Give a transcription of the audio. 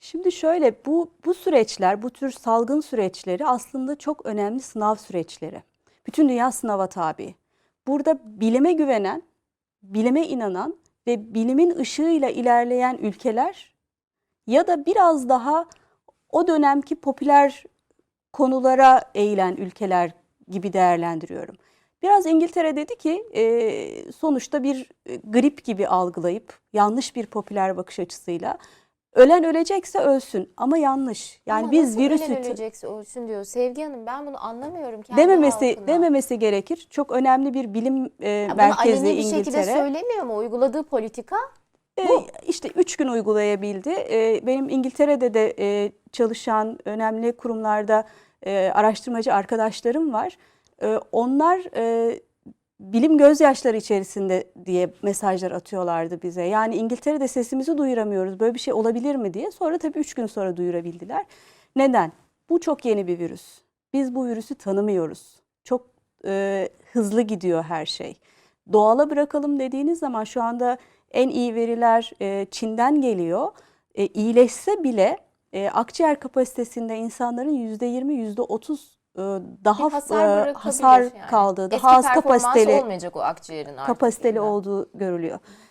Şimdi şöyle bu bu süreçler, bu tür salgın süreçleri aslında çok önemli sınav süreçleri. Bütün dünya sınava tabi. Burada bilime güvenen, bilime inanan ve bilimin ışığıyla ilerleyen ülkeler ya da biraz daha o dönemki popüler konulara eğilen ülkeler gibi değerlendiriyorum. Biraz İngiltere dedi ki e, sonuçta bir grip gibi algılayıp yanlış bir popüler bakış açısıyla ölen ölecekse ölsün ama yanlış. Yani Ama biz virüsü ölen ölecekse ölsün diyor. Sevgi Hanım ben bunu anlamıyorum kendi dememesi halkına. dememesi gerekir. Çok önemli bir bilim e, Ya bunu merkezi aleni bir şekilde İngiltere. söylemiyor mu? Uyguladığı politika E, işte üç gün uygulayabildi. E, benim İngiltere'de de e, çalışan önemli kurumlarda e, araştırmacı arkadaşlarım var. E, onlar e, bilim gözyaşları içerisinde diye mesajlar atıyorlardı bize. Yani İngiltere'de sesimizi duyuramıyoruz. Böyle bir şey olabilir mi diye. Sonra tabii üç gün sonra duyurabildiler. Neden? Bu çok yeni bir virüs. Biz bu virüsü tanımıyoruz. Çok e, hızlı gidiyor her şey. Doğala bırakalım dediğiniz zaman şu anda en iyi veriler e, Çin'den geliyor. E, iyileşse bile e, akciğer kapasitesinde insanların %20, %30 e, daha bir hasar e, hasar yani. kaldığı, Eski daha az performansı kapasiteli olmayacak o akciğerin artık. kapasiteli yeniden. olduğu görülüyor.